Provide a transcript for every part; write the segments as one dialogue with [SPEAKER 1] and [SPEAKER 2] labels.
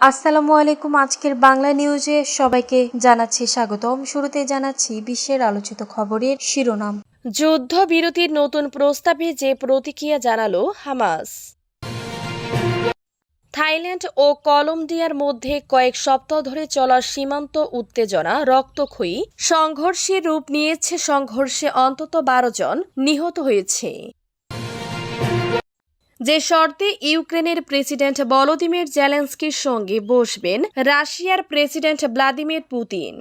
[SPEAKER 1] আসসালামু আলাইকুম। আজকের বাংলা নিউজে সবাইকে জানাচ্ছি স্বাগতম। শুরুতে জানাচ্ছি বিশ্বের আলোচিত খবরের শিরোনাম।
[SPEAKER 2] যুদ্ধবিরতির নতুন প্রস্তাবে যে প্রতিক্রিয়া জানালো হামাস। থাইল্যান্ড ও কলম্বিয়ার মধ্যে কয়েক সপ্তাহ ধরে চলা সীমান্ত উত্তেজনা, রক্তক্ষয়ী। সংঘর্ষের রূপ নিয়েছে সংঘর্ষে অন্তত বারো জন নিহত হয়েছে। যে শর্তে ইউক্রেনের প্রেসিডেন্ট ভলোদিমির জেলেন্সকির সঙ্গে বসবেন রাশিয়ার প্রেসিডেন্ট ভ্লাদিমির পুতিন।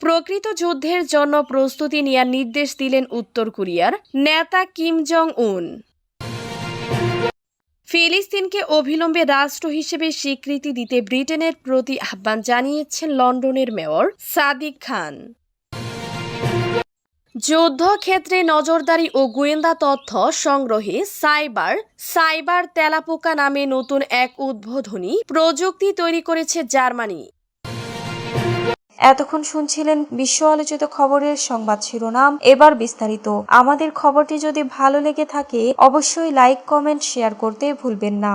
[SPEAKER 2] প্রকৃত যুদ্ধের জন্য প্রস্তুতি নেওয়ার নির্দেশ দিলেন উত্তর কোরিয়ার নেতা কিম জং উন ফিলিস্তিনকে অবিলম্বে রাষ্ট্র হিসেবে স্বীকৃতি দিতে ব্রিটেনের প্রতি আহ্বান জানিয়েছেন লন্ডনের মেয়র সাদিক খান। যুদ্ধক্ষেত্রে নজরদারি ও গোয়েন্দা তথ্য সংগ্রহে সাইবার সাইবার তেলাপোকা নামে নতুন এক উদ্বোধনী প্রযুক্তি তৈরি করেছে জার্মানি।
[SPEAKER 1] এতক্ষণ শুনছিলেন বিশ্ব আলোচিত খবরের সংবাদ শিরোনাম। এবার বিস্তারিত। আমাদের খবরটি যদি ভালো লেগে থাকে অবশ্যই লাইক কমেন্ট শেয়ার করতে ভুলবেন না।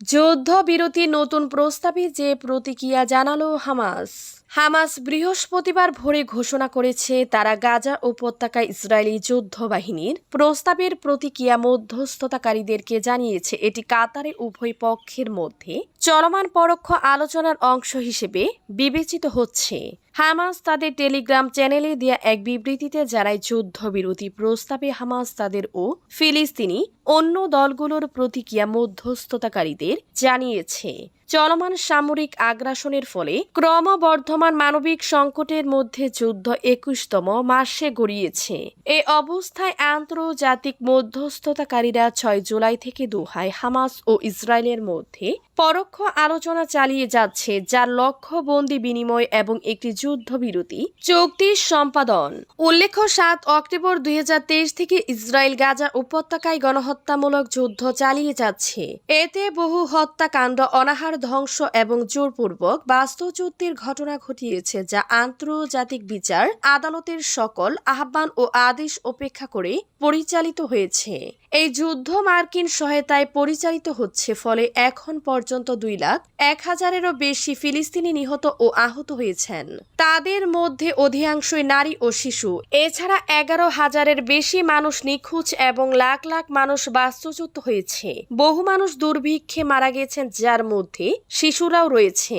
[SPEAKER 2] যুদ্ধবিরতির নতুন প্রস্তাবে যে প্রতিক্রিয়া জানালো হামাস। হামাস বৃহস্পতিবার ভোরে ঘোষণা করেছে তারা গাজা উপত্যকায় ইসরায়েলি যুদ্ধ বাহিনীর প্রস্তাবের প্রতিক্রিয়া মধ্যস্থতাকারীদেরকে জানিয়েছে। এটি কাতারে উভয় পক্ষের মধ্যে চলমান পরোক্ষ আলোচনার অংশ হিসেবে বিবেচিত হচ্ছে। হামাস তাদের টেলিগ্রাম চ্যানেলে দেয়া এক বিবৃতিতে জানায়, যুদ্ধবিরতি প্রস্তাবে হামাস তাদের ও ফিলিস্তিনি অন্য দলগুলোর প্রতিক্রিয়া মধ্যস্থতাকারীদের জানিয়েছে। চলমান সামরিক আগ্রাসনের ফলে ক্রমবর্ধমান মানবিক সংকটের মধ্যে যুদ্ধ একুশতম মাসে গড়িয়েছে। এ অবস্থায় আন্তর্জাতিক মধ্যস্থতাকারীরা ছয় জুলাই থেকে দোহায় হামাস ও ইসরায়েলের মধ্যে পরোক্ষ আলোচনা চালিয়ে যাচ্ছে, যার লক্ষ্য বন্দি বিনিময় এবং একটি যুদ্ধবিরতি চুক্তির সম্পাদন। উল্লেখ্য, সাত অক্টোবর দুই হাজার তেইশ থেকে ইসরায়েল গাজা উপত্যকায় গণহত্যামূলক যুদ্ধ চালিয়ে যাচ্ছে। এতে বহু হত্যাকাণ্ড অনাহার ধ্বংস এবং জোরপূর্বক বাস্তুচ্যুতির ঘটনা ঘটিয়েছে যা আন্তর্জাতিক বিচার, আদালতের সকল আহ্বান ও আদেশ উপেক্ষা করে পরিচালিত হয়েছে। এই যুদ্ধ মার্কিন সহায়তায় পরিচালিত হচ্ছে, ফলে এখন পর্যন্ত দুই লাখ এক হাজারেরও বেশি ফিলিস্তিনি নিহত ও আহত হয়েছেন। তাদের মধ্যে অধিকাংশই নারী ও শিশু। এছাড়া এগারো হাজারের বেশি মানুষ নিখোঁজ এবং লাখ লাখ মানুষ বাস্তুচ্যুত হয়েছে। বহু মানুষ দুর্ভিক্ষে মারা গেছেন, যার মধ্যে শিশুরাও রয়েছে।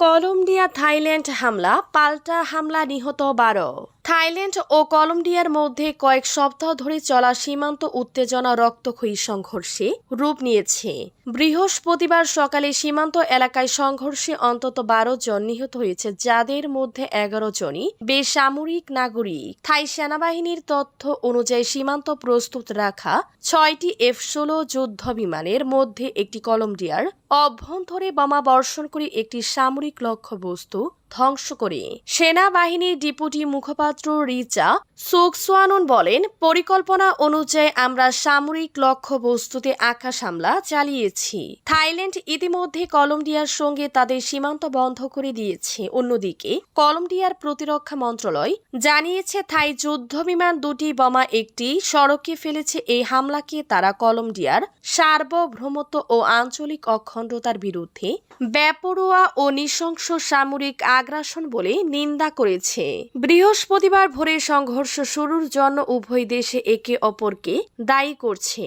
[SPEAKER 2] কলম্বিয়া থাইল্যান্ড হামলা পাল্টা হামলা নিহত বারো। থাইল্যান্ড ও কলম্বিয়ার মধ্যে কয়েক সপ্তাহ ধরে চলা সীমান্ত উত্তেজনা রক্তক্ষয়ী সংঘর্ষে রূপ নিয়েছে। বৃহস্পতিবার সকালে সীমান্ত এলাকায় সংঘর্ষে অন্তত বারো জন নিহত হয়েছে, যাদের মধ্যে এগারো জনই বেসামরিক নাগরিক। থাই সেনাবাহিনীর তথ্য অনুযায়ী সীমান্ত প্রস্তুত রাখা ছয়টি এফ ষোলো যুদ্ধ বিমানের মধ্যে একটি কলম্বিয়ার অভ্যন্তরে বোমা বর্ষণ করে একটি সামরিক লক্ষ্যবস্তু ধ্বংস করে। সেনাবাহিনীর ডেপুটি মুখপাত্র রিচা সুকসোয়ানুন বলেন, পরিকল্পনা অনুযায়ী আমরা সামরিক লক্ষ্য বস্তুতে আকাশ হামলা চালিয়েছি। থাইল্যান্ড ইতিমধ্যে কলম্বিয়ার সঙ্গে তাদের সীমান্ত বন্ধ করে দিয়েছে। অন্যদিকে, কলম্বিয়ার প্রতিরক্ষা মন্ত্রণালয় জানিয়েছে, থাই যুদ্ধ বিমান দুটি বোমা একটি সড়কে ফেলেছে। এই হামলাকে তারা কলম্বিয়ার সার্বভৌমত্ব ও আঞ্চলিক অখণ্ডতার বিরুদ্ধে ব্যাপরোয়া ও নৃশংস সামরিক আগ্রাসন বলে নিন্দা করেছে। বৃহস্পতিবার ভোরে সংঘর্ষ শুরুর জন্য উভয় দেশে একে অপরকে দায়ী করছে।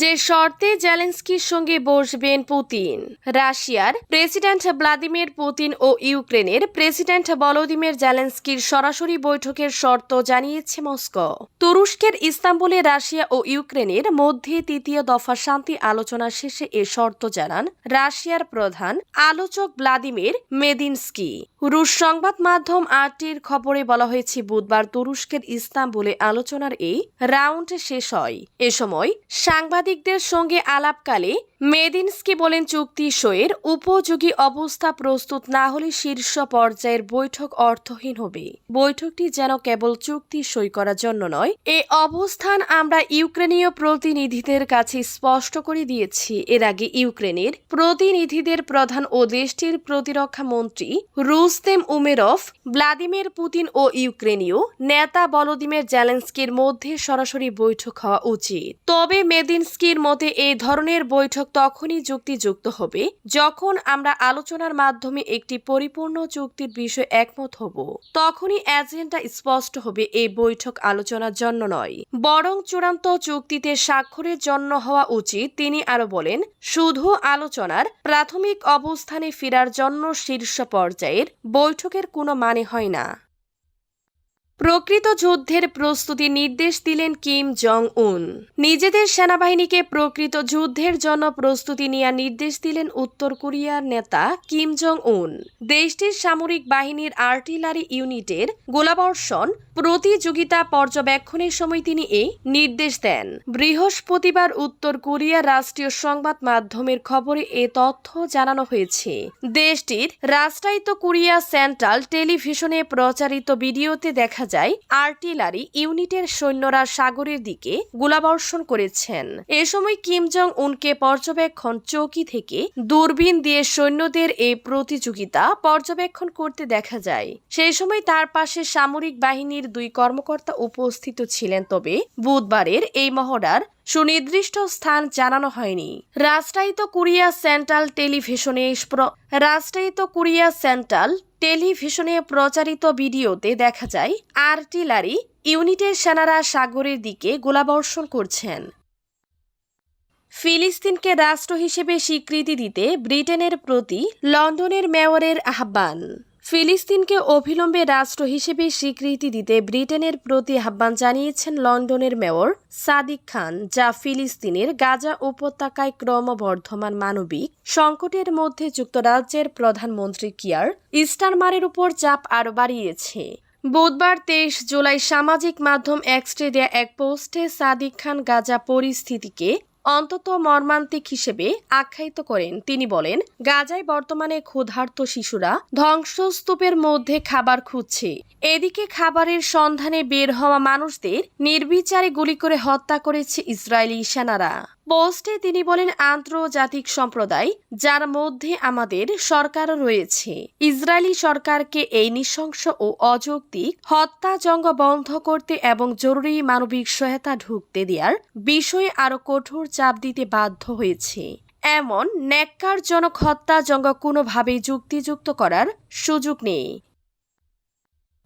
[SPEAKER 2] যে শর্তে জেলেন্সকির সঙ্গে বসবেন পুতিন। রাশিয়ার প্রেসিডেন্ট ভ্লাদিমির পুতিন ও ইউক্রেনের প্রেসিডেন্ট ভলোদিমির জেলেন্সকির সরাসরি বৈঠকের শর্ত জানিয়েছে মস্কো। তুরস্কের ইস্তাম্বুলে রাশিয়া ও ইউক্রেনের মধ্যে তৃতীয় দফা শান্তি আলোচনা শেষে এ শর্ত জানান রাশিয়ার প্রধান আলোচক ভ্লাদিমির মেদিনস্কি। রুশ সংবাদ মাধ্যম আরটির খবরে বলা হয়েছে, বুধবার তুরস্কের ইস্তাম্বুলে আলোচনার এই রাউন্ড শেষ হয়। এ সময় সাংবাদিকদের সঙ্গে আলাপকালে মেদিনস্কি বলেন চুক্তি সইয়ের উপযোগী অবস্থা প্রস্তুত না হলে শীর্ষ পর্যায়ের বৈঠক অর্থহীন হবে। বৈঠকটি যেন কেবল চুক্তি সই করার জন্য নয়, এ অবস্থান আমরা ইউক্রেনীয় প্রতিনিধিদের কাছে স্পষ্ট করে দিয়েছি। এর আগে ইউক্রেনের প্রতিনিধিদের প্রধান ও দেশটির প্রতিরক্ষা মন্ত্রী রুস্তেম উমেরভ ভ্লাদিমির পুতিন ও ইউক্রেনীয় নেতা বলদিমের জেলেন্সকির মধ্যে সরাসরি বৈঠক হওয়া উচিত। তবে মেদিনস্কির মতে এই ধরনের বৈঠক তখনই যুক্তিযুক্ত হবে যখন আমরা আলোচনার মাধ্যমে একটি পরিপূর্ণ চুক্তির বিষয়ে একমত হব। তখনই এজেন্ডা স্পষ্ট হবে এই বৈঠক আলোচনার জন্য নয়। বরং চূড়ান্ত চুক্তিতে স্বাক্ষরের জন্য হওয়া উচিত, তিনি আরও বলেন, শুধু আলোচনার প্রাথমিক অবস্থানে ফেরার জন্য শীর্ষ পর্যায়ের বৈঠকের কোনো মানে হয় না। প্রকৃত যুদ্ধের প্রস্তুতি নির্দেশ দিলেন কিম জং উন নিজেদের সেনাবাহিনীকে প্রকৃত যুদ্ধের জন্য প্রস্তুতি নেওয়ার নির্দেশ দিলেন উত্তর কোরিয়ার নেতা কিম জং উন দেশটির সামরিক বাহিনীর আর্টিলারি ইউনিটের গোলাবর্ষণ প্রতিযোগিতা পর্যবেক্ষণের সময় তিনি এই নির্দেশ দেন। বৃহস্পতিবার উত্তর কোরিয়ার রাষ্ট্রীয় সংবাদ মাধ্যমের খবরে এ তথ্য জানানো হয়েছে। দেশটির রাষ্ট্রায়ত্ত কোরিয়া সেন্ট্রাল টেলিভিশনে প্রচারিত ভিডিওতে দেখা যায়, আর্টিলারি ইউনিটের সৈন্যরা সাগরের দিকে গোলাবর্ষণ করেছেন। এ সময় কিম জং উনকে পর্যবেক্ষণ চৌকি থেকে দূরবীন দিয়ে সৈন্যদের এই প্রতিযোগিতা পর্যবেক্ষণ করতে দেখা যায়। সেই সময় তার পাশে সামরিক বাহিনীর দুই কর্মকর্তা উপস্থিত ছিলেন, তবে বুধবারের এই মহড়ার সুনির্দিষ্ট স্থান জানানো হয়নি। রাষ্ট্রায়ত্ত কোরিয়া সেন্ট্রাল টেলিভিশনে রাষ্ট্রায়ত্ত কোরিয়া সেন্ট্রাল টেলিভিশনে প্রচারিত ভিডিওতে দেখা যায়, আর্টিলারি ইউনিটের সেনারা সাগরের দিকে গোলাবর্ষণ করছেন। ফিলিস্তিনকে রাষ্ট্র হিসেবে স্বীকৃতি দিতে ব্রিটেনের প্রতি লন্ডনের মেয়রের আহ্বান। ফিলিস্তিনকে অবিলম্বে রাষ্ট্র হিসেবে স্বীকৃতি দিতে ব্রিটেনের প্রতি আহ্বান জানিয়েছেন লন্ডনের মেয়র সাদিক খান, যা ফিলিস্তিনের গাজা উপত্যকায় ক্রমবর্ধমান মানবিক সংকটের মধ্যে যুক্তরাজ্যের প্রধানমন্ত্রী কিয়ার ইস্টারমারের উপর চাপ আরও বাড়িয়েছে। বুধবার তেইশ জুলাই সামাজিক মাধ্যম এক্সট্রেডিয়া এক পোস্টে সাদিক খান গাজা পরিস্থিতিকে অন্তত মর্মান্তিক হিসেবে আখ্যায়িত করেন। তিনি বলেন, গাজায় বর্তমানে ক্ষুধার্ত শিশুরা ধ্বংসস্তূপের মধ্যে খাবার খুঁজছে। এদিকে খাবারের সন্ধানে বের হওয়া মানুষদের নির্বিচারে গুলি করে হত্যা করেছে ইসরায়েলি সেনারা। পোস্টে তিনি বলেন, আন্তর্জাতিক সম্প্রদায়, যার মধ্যে আমাদের সরকারও রয়েছে, ইসরায়েলি সরকারকে এই নৃশংস ও অযৌক্তিক হত্যাযজ্ঞ বন্ধ করতে এবং জরুরি মানবিক সহায়তা ঢুকতে দেওয়ার বিষয়ে আরও কঠোর চাপ দিতে বাধ্য হয়েছে। এমন ন্যাক্কারজনক হত্যাযজ্ঞ কোনোভাবেই যুক্তিযুক্ত করার সুযোগ নেই।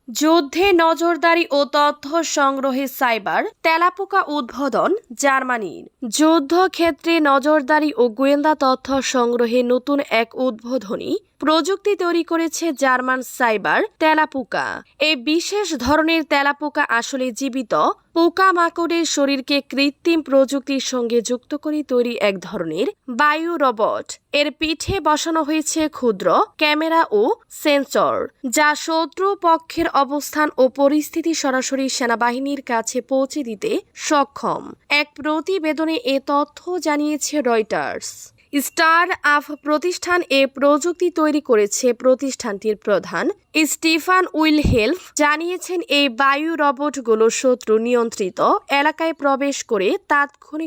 [SPEAKER 2] যুদ্ধে নজরদারি ও তথ্য সংগ্রহে সাইবার তেলাপোকা উদ্বোধন জার্মানির। যুদ্ধক্ষেত্রে নজরদারি ও গোয়েন্দা তথ্য সংগ্রহে নতুন এক উদ্বোধনী প্রযুক্তি তৈরি করেছে জার্মান সাইবার তেলাপোকা। এই বিশেষ ধরনের তেলাপোকা আসলে জীবিত। পোকামাকড়ের শরীরকে কৃত্রিম প্রযুক্তির সঙ্গে যুক্ত করে তৈরি এক ধরনের বায়ু রবট। এর পিঠে বসানো হয়েছে ক্ষুদ্র ক্যামেরা ও সেন্সর, যা শত্রু পক্ষের অবস্থান ও পরিস্থিতি সরাসরি সেনাবাহিনীর কাছে পৌঁছে দিতে সক্ষম। এক প্রতিবেদনে এ তথ্য জানিয়েছে রয়টার্স। স্টার আফ প্রতিষ্ঠান এ প্রযুক্তি তৈরি করেছে প্রতিষ্ঠানটির প্রধান স্টিফান উইল হেলফ জানিয়েছেন, এই বায়ু রবটগুলো শত্রু নিয়ন্ত্রিত এলাকায় প্রবেশ করে তাৎক্ষণিক